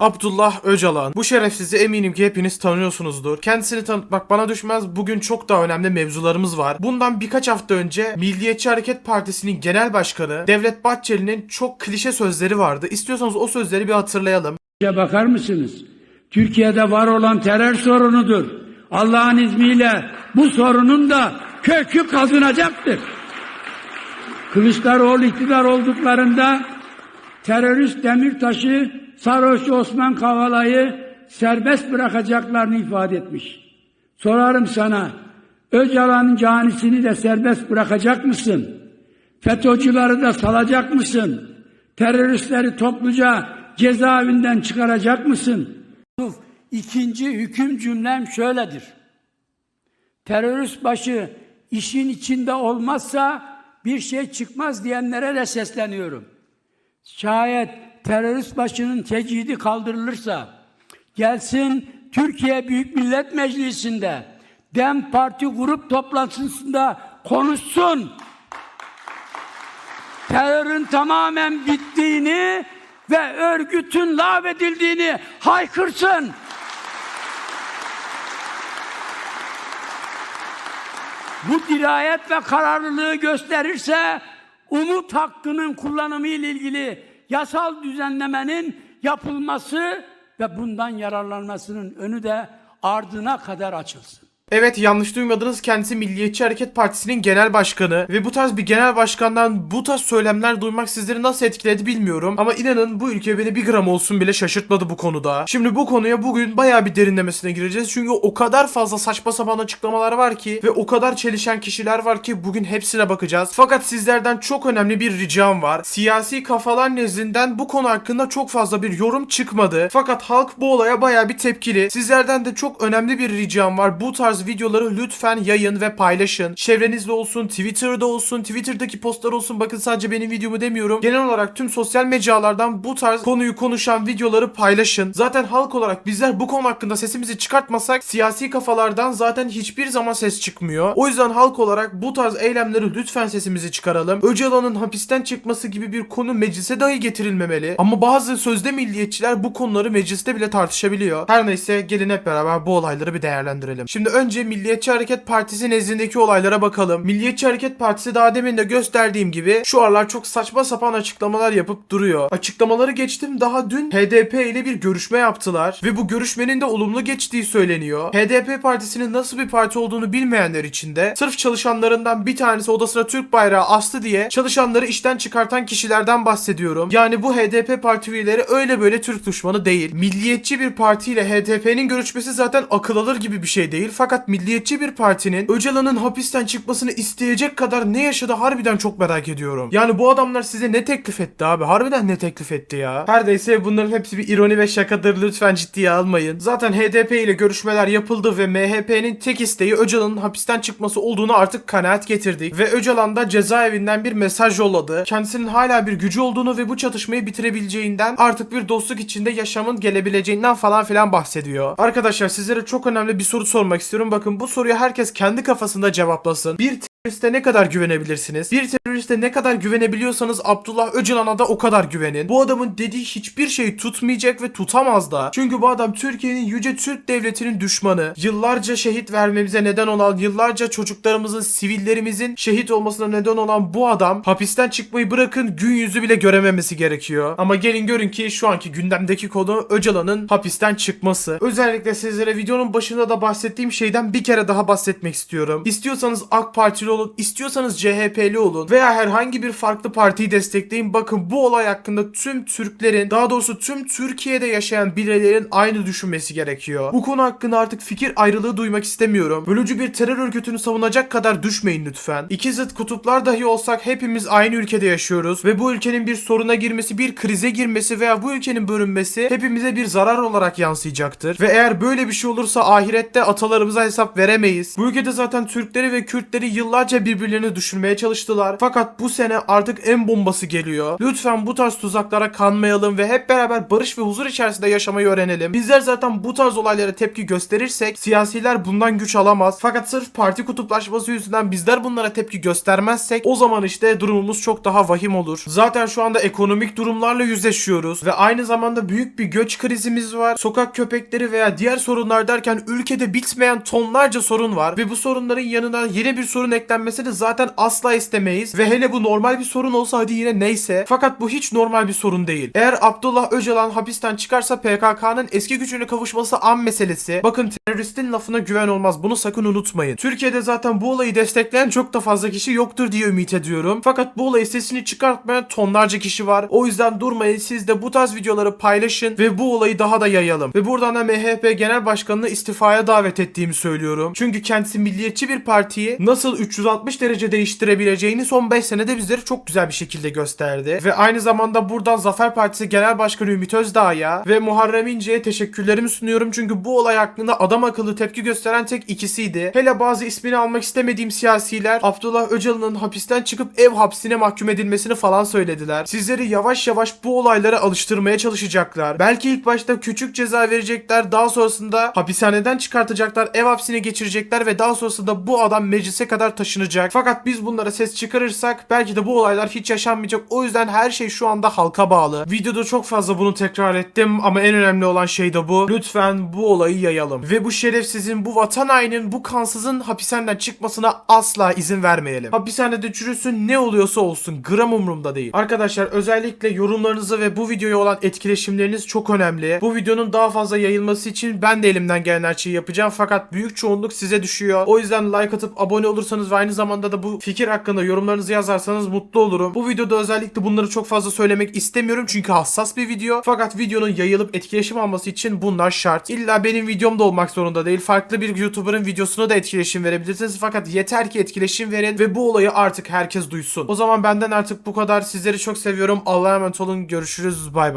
Abdullah Öcalan. Bu şerefsizi eminim ki hepiniz tanıyorsunuzdur. Kendisini tanıtmak bana düşmez. Bugün çok daha önemli mevzularımız var. Bundan birkaç hafta önce Milliyetçi Hareket Partisi'nin genel başkanı Devlet Bahçeli'nin çok klişe sözleri vardı. İstiyorsanız o sözleri bir hatırlayalım. Ya bakar mısınız? Türkiye'de var olan terör sorunudur. Allah'ın izniyle bu sorunun da kökü kazınacaktır. Kılıçdaroğlu iktidar olduklarında terörist Demirtaş'ı sarhoş Osman Kavala'yı serbest bırakacaklarını ifade etmiş. Sorarım sana, Öcalan'ın canisini de serbest bırakacak mısın? FETÖ'cüleri de salacak mısın? Teröristleri topluca cezaevinden çıkaracak mısın? İkinci hüküm cümlem şöyledir. Terörist başı işin içinde olmazsa bir şey çıkmaz diyenlere de sesleniyorum. Şayet terörist başının tecidi kaldırılırsa gelsin Türkiye Büyük Millet Meclisi'nde DEM Parti grup toplantısında konuşsun. Terörün tamamen bittiğini ve örgütün lağvedildiğini haykırsın. Bu dirayet ve kararlılığı gösterirse umut hakkının kullanımı ile ilgili yasal düzenlemenin yapılması ve bundan yararlanmasının önü de ardına kadar açılsın. Evet yanlış duymadınız kendisi Milliyetçi Hareket Partisi'nin genel başkanı ve bu tarz bir genel başkandan bu tarz söylemler duymak sizleri nasıl etkiledi bilmiyorum ama inanın bu ülke beni bir gram olsun bile şaşırtmadı bu konuda. Şimdi bu konuya bugün bayağı bir derinlemesine gireceğiz çünkü o kadar fazla saçma sapan açıklamalar var ki ve o kadar çelişen kişiler var ki bugün hepsine bakacağız. Fakat sizlerden çok önemli bir ricam var. Siyasi kafalar nezdinden bu konu hakkında çok fazla bir yorum çıkmadı. Fakat halk bu olaya bayağı bir tepkili. Sizlerden de çok önemli bir ricam var. Bu tarz videoları lütfen yayın ve paylaşın. Çevrenizde olsun, Twitter'da olsun, Twitter'daki postlar olsun. Bakın sadece benim videomu demiyorum. Genel olarak tüm sosyal mecralardan bu tarz konuyu konuşan videoları paylaşın. Zaten halk olarak bizler bu konu hakkında sesimizi çıkartmasak siyasi kafalardan zaten hiçbir zaman ses çıkmıyor. O yüzden halk olarak bu tarz eylemleri lütfen sesimizi çıkaralım. Öcalan'ın hapisten çıkması gibi bir konu meclise dahi getirilmemeli. Ama bazı sözde milliyetçiler bu konuları mecliste bile tartışabiliyor. Her neyse gelin hep beraber bu olayları bir değerlendirelim. Şimdi önce Milliyetçi Hareket Partisi nezdindeki olaylara bakalım. Milliyetçi Hareket Partisi daha demin de gösterdiğim gibi şu aralar çok saçma sapan açıklamalar yapıp duruyor. Açıklamaları geçtim daha dün HDP ile bir görüşme yaptılar ve bu görüşmenin de olumlu geçtiği söyleniyor. HDP partisinin nasıl bir parti olduğunu bilmeyenler için de sırf çalışanlarından bir tanesi odasına Türk bayrağı astı diye çalışanları işten çıkartan kişilerden bahsediyorum. Yani bu HDP parti üyeleri öyle böyle Türk düşmanı değil. Milliyetçi bir partiyle HDP'nin görüşmesi zaten akıl alır gibi bir şey değil. Fakat milliyetçi bir partinin Öcalan'ın hapisten çıkmasını isteyecek kadar ne yaşadı harbiden çok merak ediyorum. Yani bu adamlar size ne teklif etti abi? Harbiden ne teklif etti ya? Her neyse bunların hepsi bir ironi ve şakadır. Lütfen ciddiye almayın. Zaten HDP ile görüşmeler yapıldı ve MHP'nin tek isteği Öcalan'ın hapisten çıkması olduğunu artık kanaat getirdik. Ve Öcalan da cezaevinden bir mesaj yolladı. Kendisinin hala bir gücü olduğunu ve bu çatışmayı bitirebileceğinden artık bir dostluk içinde yaşamın gelebileceğinden falan filan bahsediyor. Arkadaşlar sizlere çok önemli bir soru sormak istiyorum. Bakın bu soruyu herkes kendi kafasında cevaplasın. Bir teröriste ne kadar güvenebilirsiniz? Bir teröriste ne kadar güvenebiliyorsanız Abdullah Öcalan'a da o kadar güvenin. Bu adamın dediği hiçbir şey tutmayacak ve tutamaz da. Çünkü bu adam Türkiye'nin yüce Türk devletinin düşmanı. Yıllarca şehit vermemize neden olan, yıllarca çocuklarımızın, sivillerimizin şehit olmasına neden olan bu adam hapisten çıkmayı bırakın gün yüzü bile görememesi gerekiyor. Ama gelin görün ki şu anki gündemdeki konu Öcalan'ın hapisten çıkması. Özellikle sizlere videonun başında da bahsettiğim şeyden bir kere daha bahsetmek istiyorum. İstiyorsanız AK Partili olun, istiyorsanız CHP'li olun veya herhangi bir farklı partiyi destekleyin. Bakın bu olay hakkında tüm Türklerin, daha doğrusu tüm Türkiye'de yaşayan bireylerin aynı düşünmesi gerekiyor. Bu konu hakkında artık fikir ayrılığı duymak istemiyorum. Bölücü bir terör örgütünü savunacak kadar düşmeyin lütfen. İki zıt kutuplar dahi olsak hepimiz aynı ülkede yaşıyoruz ve bu ülkenin bir soruna girmesi, bir krize girmesi veya bu ülkenin bölünmesi hepimize bir zarar olarak yansıyacaktır. Ve eğer böyle bir şey olursa ahirette atalarımıza hesap veremeyiz. Bu ülkede zaten Türkleri ve Kürtleri yıllar yıllarca birbirlerini düşürmeye çalıştılar. Fakat bu sene artık en bombası geliyor. Lütfen bu tarz tuzaklara kanmayalım ve hep beraber barış ve huzur içerisinde yaşamayı öğrenelim. Bizler zaten bu tarz olaylara tepki gösterirsek siyasiler bundan güç alamaz. Fakat sırf parti kutuplaşması yüzünden bizler bunlara tepki göstermezsek o zaman işte durumumuz çok daha vahim olur. Zaten şu anda ekonomik durumlarla yüzleşiyoruz ve aynı zamanda büyük bir göç krizimiz var. Sokak köpekleri veya diğer sorunlar derken ülkede bitmeyen tonlarca sorun var ve bu sorunların yanına yeni bir sorun eklenmesini zaten asla istemeyiz ve hele bu normal bir sorun olsa hadi yine neyse. Fakat bu hiç normal bir sorun değil. Eğer Abdullah Öcalan hapisten çıkarsa PKK'nın eski gücüne kavuşması an meselesi. Bakın teröristin lafına güven olmaz. Bunu sakın unutmayın. Türkiye'de zaten bu olayı destekleyen çok da fazla kişi yoktur diye ümit ediyorum. Fakat bu olayı sesini çıkartmayan tonlarca kişi var. O yüzden durmayın. Siz de bu tarz videoları paylaşın ve bu olayı daha da yayalım. Ve buradan da MHP Genel Başkanı'nı istifaya davet ettiğimi söylüyorum. Çünkü kendisi milliyetçi bir partiyi nasıl 360 derece değiştirebileceğini son 5 senede bizlere çok güzel bir şekilde gösterdi. Ve aynı zamanda buradan Zafer Partisi Genel Başkanı Ümit Özdağ'a ve Muharrem İnce'ye teşekkürlerimi sunuyorum. Çünkü bu olay hakkında adam akıllı tepki gösteren tek ikisiydi. Hele bazı ismini almak istemediğim siyasiler Abdullah Öcalan'ın hapisten çıkıp ev hapsine mahkum edilmesini falan söylediler. Sizleri yavaş yavaş bu olaylara alıştırmaya çalışacaklar. Belki ilk başta küçük ceza verecekler. Daha sonrasında hapishaneden çıkartacaklar. Ev hapsine geçirecekler ve daha sonrasında bu adam meclise kadar taşınacak. Fakat biz bunlara ses çıkarırsak belki de bu olaylar hiç yaşanmayacak. O yüzden her şey şu anda halka bağlı. Videoda çok fazla bunu tekrar ettim ama en önemli olan şey de bu. Lütfen bu olayı yayalım. Ve bu şerefsizin, bu vatan hainin, bu kansızın hapishaneden çıkmasına asla izin vermeyelim. Hapishanede çürüsün ne oluyorsa olsun. Gram umurumda değil. Arkadaşlar özellikle yorumlarınızı ve bu videoya olan etkileşimleriniz çok önemli. Bu videonun daha fazla yayılması için ben de elimden gelen her şeyi yapacağım. Fakat büyük çoğunluk size düşüyor. O yüzden like atıp abone olursanız ve aynı zamanda da bu fikir hakkında yorumlarınızı yazarsanız mutlu olurum. Bu videoda özellikle bunları çok fazla söylemek istemiyorum çünkü hassas bir video. Fakat videonun yayılıp etkileşim alması için bunlar şart. İlla benim videom da olmak zorunda değil. Farklı bir YouTuber'ın videosuna da etkileşim verebilirsiniz. Fakat yeter ki etkileşim verin ve bu olayı artık herkes duysun. O zaman benden artık bu kadar. Sizleri çok seviyorum. Allah'a emanet olun. Görüşürüz. Bay bay.